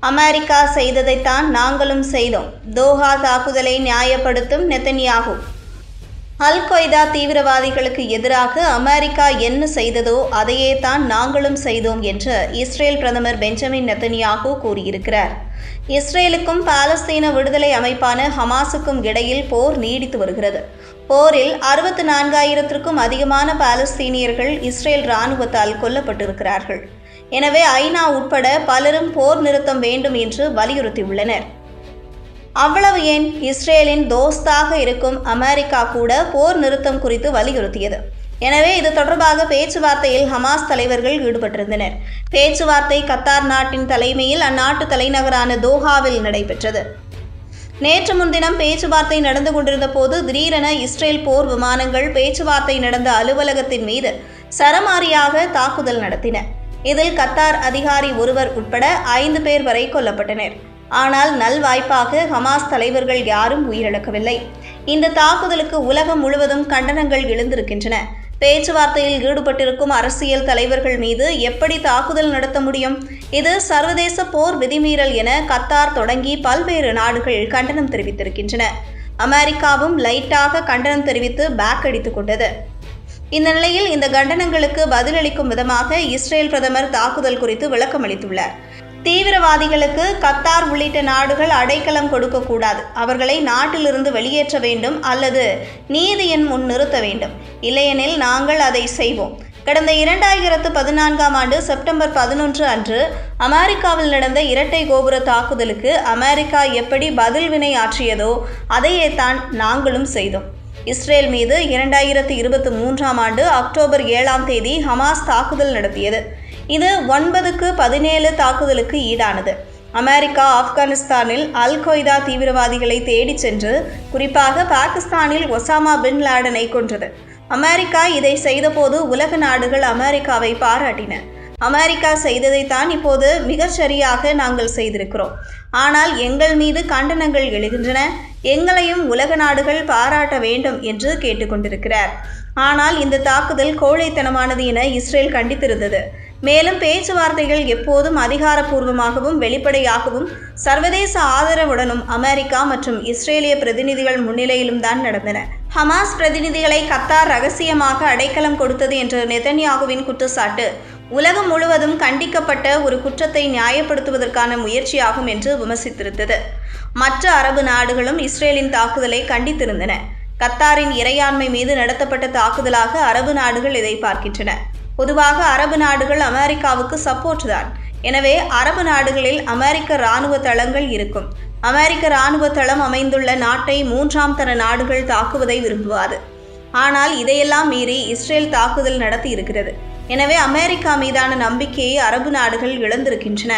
America செய்ததைத்தான் நாங்களும் செய்தோம். Doha தாக்குதலை நியாயப்படுத்தும் நெத்தன்யாகு. அல் கொய்தா தீவிரவாதிகளுக்கு எதிராக அமெரிக்கா என்ன செய்ததோ அதையே தான் நாங்களும் செய்தோம் என்று இஸ்ரேல் பிரதமர் பெஞ்சமின் நெத்தன்யாகு கூறியிருக்கிறார். இஸ்ரேலுக்கும் பாலஸ்தீன விடுதலை அமைப்பான ஹமாஸுக்கும் இடையில் போர் நீடித்து வருகிறது. போரில் அறுபத்து நான்காயிரத்திற்கும் அதிகமான பாலஸ்தீனியர்கள் இஸ்ரேல் இராணுவத்தால் கொல்லப்பட்டிருக்கிறார்கள். எனவே ஐநா உட்பட பலரும் போர் நிறுத்தம் வேண்டும் என்று வலியுறுத்தியுள்ளனர். அவ்வளவு ஏன் இஸ்ரேலின் தோஸ்தாக இருக்கும் அமெரிக்கா கூட போர் நிறுத்தம் குறித்து வலியுறுத்தியது. எனவே இது தொடர்பாக பேச்சுவார்த்தையில் ஹமாஸ் தலைவர்கள் ஈடுபட்டிருந்தனர். பேச்சுவார்த்தை கத்தார் நாட்டின் தலைமையில் அந்நாட்டு தலைநகரான தோஹாவில் நடைபெற்றது. நேற்று முன்தினம் பேச்சுவார்த்தை நடந்து கொண்டிருந்த போது திடீரென இஸ்ரேல் போர் விமானங்கள் பேச்சுவார்த்தை நடந்த அலுவலகத்தின் மீது சரமாரியாக தாக்குதல் நடத்தின. இதில் கத்தார் அதிகாரி ஒருவர் உட்பட ஐந்து பேர் வரை கொல்லப்பட்டனர். ஆனால் நல்வாய்ப்பாக ஹமாஸ் தலைவர்கள் யாரும் உயிரிழக்கவில்லை. இந்த தாக்குதலுக்கு உலகம் முழுவதும் கண்டனங்கள் எழுந்திருக்கின்றன. பேச்சுவார்த்தையில் ஈடுபட்டிருக்கும் அரசியல் தலைவர்கள் மீது எப்படி தாக்குதல் நடத்த முடியும்? இது சர்வதேச போர் விதிமீறல் என கத்தார் தொடங்கி பல்வேறு நாடுகள் கண்டனம் தெரிவித்திருக்கின்றன. அமெரிக்காவும் லைட்டாக கண்டனம் தெரிவித்து பேக் அடித்துக் கொண்டது. இந்த நிலையில் இந்த கண்டனங்களுக்கு பதிலளிக்கும் விதமாக இஸ்ரேல் பிரதமர் தாக்குதல் குறித்து விளக்கம் அளித்துள்ளார். தீவிரவாதிகளுக்கு கத்தார் உள்ளிட்ட நாடுகள் அடைக்கலம் கொடுக்கக்கூடாது அவர்களை நாட்டிலிருந்து வெளியேற்ற வேண்டும் அல்லது நீதியின் முன் நிறுத்த வேண்டும். இல்லையெனில் நாங்கள் அதை செய்வோம். கடந்த இரண்டாயிரத்து பதினான்காம் ஆண்டு செப்டம்பர் பதினொன்று அன்று அமெரிக்காவில் நடந்த இரட்டை கோபுர தாக்குதலுக்கு அமெரிக்கா எப்படி பதில் வினை ஆற்றியதோ அதையே தான் நாங்களும் செய்தோம். இஸ்ரேல் மீது இரண்டாயிரத்து இருபத்தி மூன்றாம் ஆண்டு அக்டோபர் ஏழாம் தேதி ஹமாஸ் தாக்குதல் நடத்தியது. இது ஒன்பதுக்கு பதினேழு தாக்குதலுக்கு ஈடானது. அமெரிக்கா ஆப்கானிஸ்தானில் அல் கொய்தா தீவிரவாதிகளை தேடிச் சென்று குறிப்பாக பாகிஸ்தானில் ஒசாமா பின் லாடனை கொன்றது. அமெரிக்கா இதை செய்தபோது உலக நாடுகள் அமெரிக்காவை பாராட்டின. அமெரிக்கா செய்ததைத்தான் இப்போது மிகச்சரியாக நாங்கள் செய்திருக்கிறோம். ஆனால் எங்கள் மீது கண்டனங்கள் எழுகின்றன. எங்களையும் உலக நாடுகள் பாராட்ட வேண்டும் என்று கேட்டுக்கொண்டிருக்கிறார். ஆனால் இந்த தாக்குதல் கோழைத்தனமானது என இஸ்ரேல் கண்டித்திருந்தது. மேலும் பேச்சுவார்த்தைகள் எப்போதும் அதிகாரப்பூர்வமாகவும் வெளிப்படையாகவும் சர்வதேச ஆதரவுடனும் அமெரிக்கா மற்றும் இஸ்ரேலிய பிரதிநிதிகள் முன்னிலையிலும் தான் நடந்தன. ஹமாஸ் பிரதிநிதிகளை கத்தார் ரகசியமாக அடைக்கலம் கொடுத்தது என்ற நெதன்யாகுவின் குற்றச்சாட்டு உலகம் முழுவதும் கண்டிக்கப்பட்ட ஒரு குற்றத்தை நியாயப்படுத்துவதற்கான முயற்சியாகும் என்று விமர்சித்திருந்தது. மற்ற அரபு நாடுகளும் இஸ்ரேலின் தாக்குதலை கண்டித்திருந்தன. கத்தாரின் இறையாண்மை மீது நடத்தப்பட்ட தாக்குதலாக அரபு நாடுகள் இதை பார்க்கின்றன. பொதுவாக அரபு நாடுகள் அமெரிக்காவுக்கு சப்போர்ட் தான். எனவே அரபு நாடுகளில் அமெரிக்க இராணுவ தளங்கள் இருக்கும். அமெரிக்க இராணுவ தளம் அமைந்துள்ள நாட்டை மூன்றாம் தர நாடுகள் தாக்குவதை விரும்புவாது. ஆனால் இதையெல்லாம் மீறி இஸ்ரேல் தாக்குதல் நடத்தி இருக்கிறது எனவே அமெரிக்கா மீதான நம்பிக்கையை அரபு நாடுகள் இழந்திருக்கின்றன.